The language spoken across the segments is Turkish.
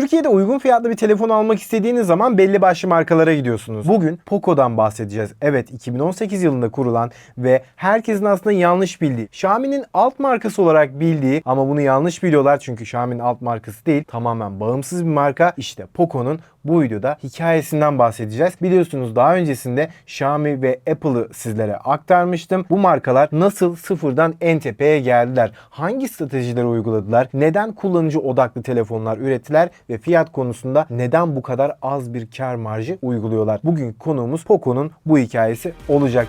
Türkiye'de uygun fiyatlı bir telefon almak istediğiniz zaman belli başlı markalara gidiyorsunuz. Bugün Poco'dan bahsedeceğiz. Evet 2018 yılında kurulan ve herkesin aslında yanlış bildiği, Xiaomi'nin alt markası olarak bildiği ama bunu yanlış biliyorlar çünkü Xiaomi'nin alt markası değil tamamen bağımsız bir marka. İşte Poco'nun bu videoda hikayesinden bahsedeceğiz. Biliyorsunuz daha öncesinde Xiaomi ve Apple'ı sizlere aktarmıştım. Bu markalar nasıl sıfırdan en tepeye geldiler? Hangi stratejileri uyguladılar? Neden kullanıcı odaklı telefonlar ürettiler ve fiyat konusunda neden bu kadar az bir kar marjı uyguluyorlar? Bugün konuğumuz Poco'nun bu hikayesi olacak.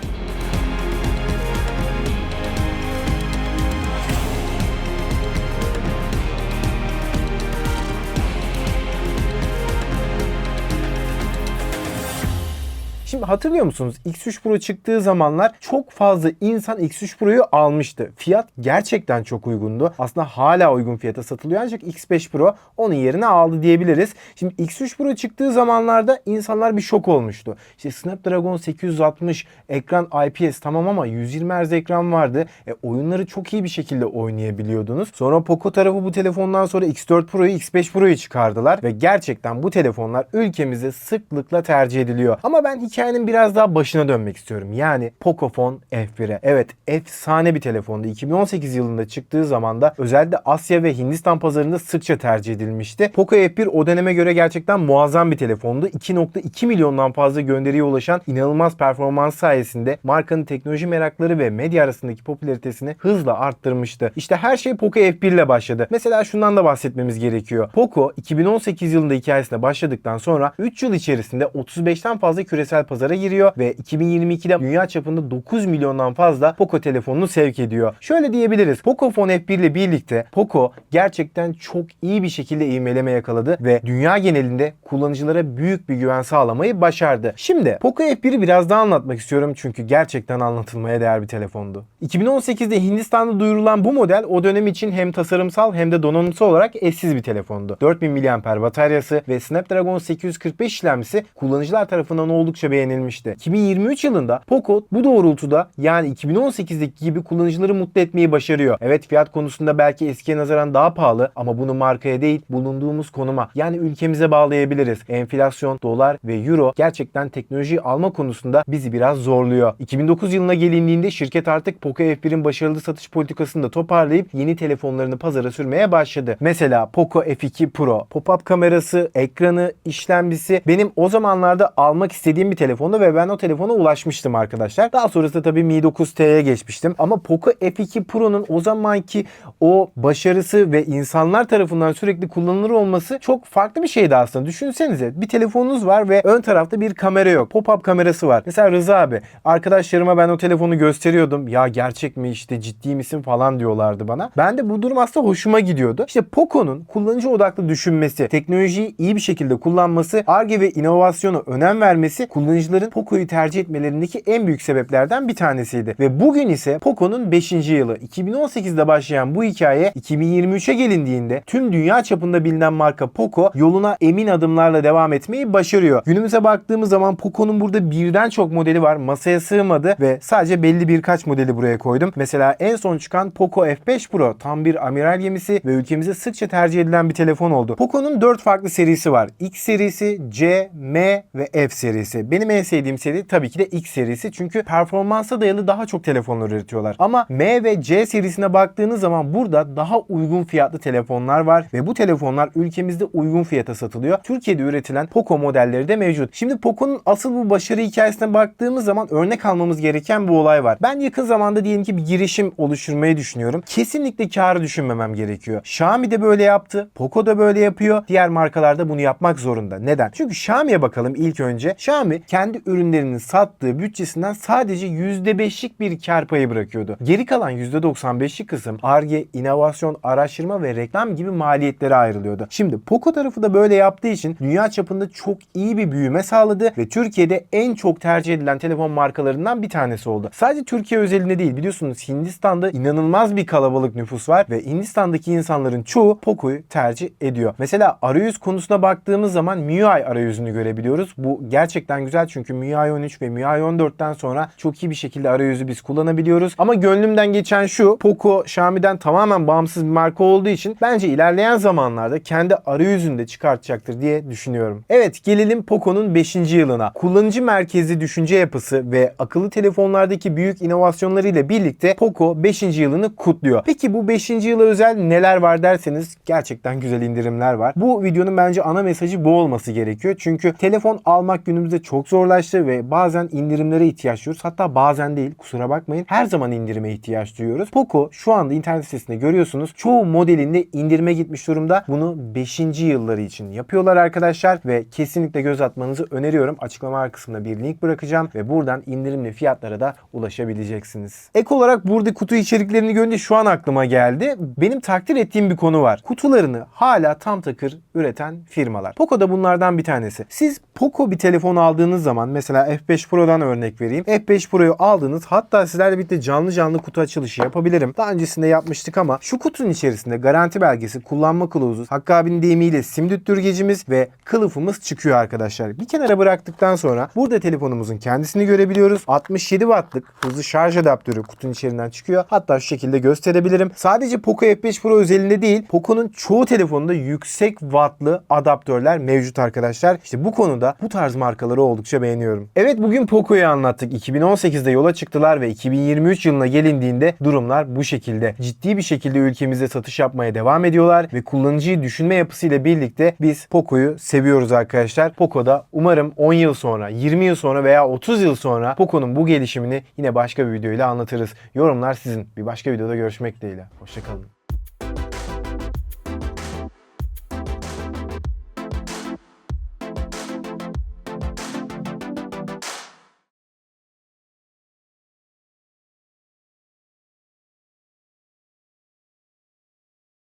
Hatırlıyor musunuz? X3 Pro çıktığı zamanlar çok fazla insan X3 Pro'yu almıştı. Fiyat gerçekten çok uygundu. Aslında hala uygun fiyata satılıyor ancak X5 Pro onun yerine aldı diyebiliriz. Şimdi X3 Pro çıktığı zamanlarda insanlar bir şok olmuştu. İşte Snapdragon 860 ekran IPS tamam ama 120 Hz ekran vardı. E, oyunları çok iyi bir şekilde oynayabiliyordunuz. Sonra Poco tarafı bu telefondan sonra X4 Pro'yu X5 Pro'yu çıkardılar ve gerçekten bu telefonlar ülkemizde sıklıkla tercih ediliyor. Ama ben hikayenin biraz daha başına dönmek istiyorum. Yani Pocophone F1'e. Evet efsane bir telefondu. 2018 yılında çıktığı zaman da özellikle Asya ve Hindistan pazarında sıkça tercih edilmişti. Poco F1 o döneme göre gerçekten muazzam bir telefondu. 2.2 milyondan fazla gönderiye ulaşan inanılmaz performans sayesinde markanın teknoloji merakları ve medya arasındaki popülaritesini hızla arttırmıştı. İşte her şey Poco F1 ile başladı. Mesela şundan da bahsetmemiz gerekiyor. Poco 2018 yılında hikayesine başladıktan sonra 3 yıl içerisinde 35'ten fazla küresel pazara giriyor ve 2022'de dünya çapında 9 milyondan fazla Poco telefonunu sevk ediyor. Şöyle diyebiliriz. Pocophone F1 ile birlikte Poco gerçekten çok iyi bir şekilde ivmeleme yakaladı ve dünya genelinde kullanıcılara büyük bir güven sağlamayı başardı. Şimdi Poco F1'i biraz daha anlatmak istiyorum çünkü gerçekten anlatılmaya değer bir telefondu. 2018'de Hindistan'da duyurulan bu model o dönem için hem tasarımsal hem de donanımsal olarak eşsiz bir telefondu. 4000 mAh bataryası ve Snapdragon 845 işlemcisi kullanıcılar tarafından oldukça beğenilmişti. 2023 yılında Poco bu doğrultuda yani 2018'deki gibi kullanıcıları mutlu etmeyi başarıyor. Evet fiyat konusunda belki eskiye nazaran daha pahalı ama bunu markaya değil bulunduğumuz konuma yani ülkemize bağlayabiliriz. Enflasyon, dolar ve euro gerçekten teknolojiyi alma konusunda bizi biraz zorluyor. 2009 yılına gelindiğinde şirket artık Poco F1'in başarılı satış politikasını da toparlayıp yeni telefonlarını pazara sürmeye başladı. Mesela Poco F2 Pro, pop-up kamerası, ekranı, işlemcisi benim o zamanlarda almak istediğim bir telefondu ve ben o telefona ulaşmıştım arkadaşlar. Daha sonrasında tabii Mi 9T'ye geçmiştim. Ama Poco F2 Pro'nun o zamanki o başarısı ve insanlar tarafından sürekli kullanılır olması çok farklı bir şeydi aslında. Düşünsenize bir telefonunuz var ve ön tarafta bir kamera yok. Pop-up kamerası var. Mesela Rıza abi arkadaşlarıma ben o telefonu gösteriyordum. Ya gerçek mi işte ciddi misin falan diyorlardı bana. Ben de bu durum aslında hoşuma gidiyordu. İşte Poco'nun kullanıcı odaklı düşünmesi, teknolojiyi iyi bir şekilde kullanması, ARGE ve inovasyona önem vermesi kullanıcıların Poco'yu tercih etmelerindeki en büyük sebeplerden bir tanesiydi. Ve bugün ise Poco'nun 5. yılı. 2018'de başlayan bu hikaye 2023'e gelindiğinde tüm dünya çapında bilinen marka Poco yoluna emin adımlarla devam etmeyi başarıyor. Günümüze baktığımız zaman Poco'nun burada birden çok modeli var. Masaya sığmadı ve sadece belli birkaç modeli buraya koydum. Mesela en son çıkan Poco F5 Pro tam bir amiral gemisi ve ülkemizde sıkça tercih edilen bir telefon oldu. Poco'nun 4 farklı serisi var. X serisi, C, M ve F serisi. Benim en sevdiğim seri tabii ki de X serisi. Çünkü performansa dayalı daha çok telefonlar üretiyorlar. Ama M ve C serisine baktığınız zaman burada daha uygun fiyatlı telefonlar var ve bu telefonlar ülkemizde uygun fiyata satılıyor. Türkiye'de üretilen Poco modelleri de mevcut. Şimdi Poco'nun asıl bu başarı hikayesine baktığımız zaman örnek almamız gereken bu olay var. Ben yakın zamanda diyelim ki bir girişim oluşturmayı düşünüyorum. Kesinlikle karı düşünmemem gerekiyor. Xiaomi de böyle yaptı. Poco da böyle yapıyor. Diğer markalar da bunu yapmak zorunda. Neden? Çünkü Xiaomi'ye bakalım ilk önce. Xiaomi kendi ürünlerinin sattığı bütçesinden sadece %5'lik bir kar payı bırakıyordu. Geri kalan %95'lik kısım ARGE, inovasyon, araştırma ve reklam gibi maliyetlere ayrılıyordu. Şimdi Poco tarafı da böyle yaptığı için dünya çapında çok iyi bir büyüme sağladı ve Türkiye'de en çok tercih edilen telefon markalarından bir tanesi oldu. Sadece Türkiye özelinde değil biliyorsunuz Hindistan'da inanılmaz bir kalabalık nüfus var ve Hindistan'daki insanların çoğu Poco'yu tercih ediyor. Mesela arayüz konusuna baktığımız zaman MIUI arayüzünü görebiliyoruz. Bu gerçekten güzel Çünkü MIUI 13 ve MIUI 14'ten sonra çok iyi bir şekilde arayüzü biz kullanabiliyoruz. Ama gönlümden geçen şu Poco Xiaomi'den tamamen bağımsız bir marka olduğu için bence ilerleyen zamanlarda kendi arayüzünü de çıkartacaktır diye düşünüyorum. Evet gelelim Poco'nun 5. yılına. Kullanıcı merkezli düşünce yapısı ve akıllı telefonlardaki büyük inovasyonlarıyla birlikte Poco 5. yılını kutluyor. Peki bu 5. yıla özel neler var derseniz gerçekten güzel indirimler var. Bu videonun bence ana mesajı bu olması gerekiyor. Çünkü telefon almak günümüzde çok zorlaştı ve bazen indirimlere ihtiyaç duyuyoruz. Hatta bazen değil kusura bakmayın her zaman indirime ihtiyaç duyuyoruz. Poco şu anda internet sitesinde görüyorsunuz çoğu modelinde indirime gitmiş durumda. Bunu 5. yılları için yapıyorlar arkadaşlar ve kesinlikle göz atmanızı öneriyorum. Açıklama kısmına bir link bırakacağım ve buradan indirimli fiyatlara da ulaşabileceksiniz. Ek olarak burada kutu içeriklerini görünce şu an aklıma geldi. Benim takdir ettiğim bir konu var. Kutularını hala tam takır üreten firmalar. Poco da bunlardan bir tanesi. Siz Poco bir telefon aldığınız zaman mesela F5 Pro'dan örnek vereyim. F5 Pro'yu aldınız hatta sizlerle birlikte canlı canlı kutu açılışı yapabilirim. Daha öncesinde yapmıştık ama şu kutunun içerisinde garanti belgesi, kullanma kılavuzu, Hakkı abinin deyimiyle sim düttürgecimiz ve kılıfımız çıkıyor arkadaşlar. Bir kenara bıraktıktan sonra burada telefonumuzun kendisini görebiliyoruz. 67 wattlık hızlı şarj adaptörü kutunun içerisinden çıkıyor. Hatta şu şekilde gösterebilirim. Sadece Poco F5 Pro özelinde değil, Poco'nun çoğu telefonunda yüksek wattlı adaptörler mevcut arkadaşlar. İşte bu konuda bu tarz markaları oldukça beğeniyorum. Evet bugün Poco'yu anlattık. 2018'de yola çıktılar ve 2023 yılına gelindiğinde durumlar bu şekilde. Ciddi bir şekilde ülkemizde satış yapmaya devam ediyorlar ve kullanıcıyı düşünme yapısıyla birlikte biz Poco'yu seviyoruz arkadaşlar. Poco'da umarım 10 yıl sonra, 20 yıl sonra veya 30 yıl sonra Poco'nun bu gelişimini yine başka bir videoyla anlatırız. Yorumlar sizin. Bir başka videoda görüşmek dileğiyle. Hoşçakalın.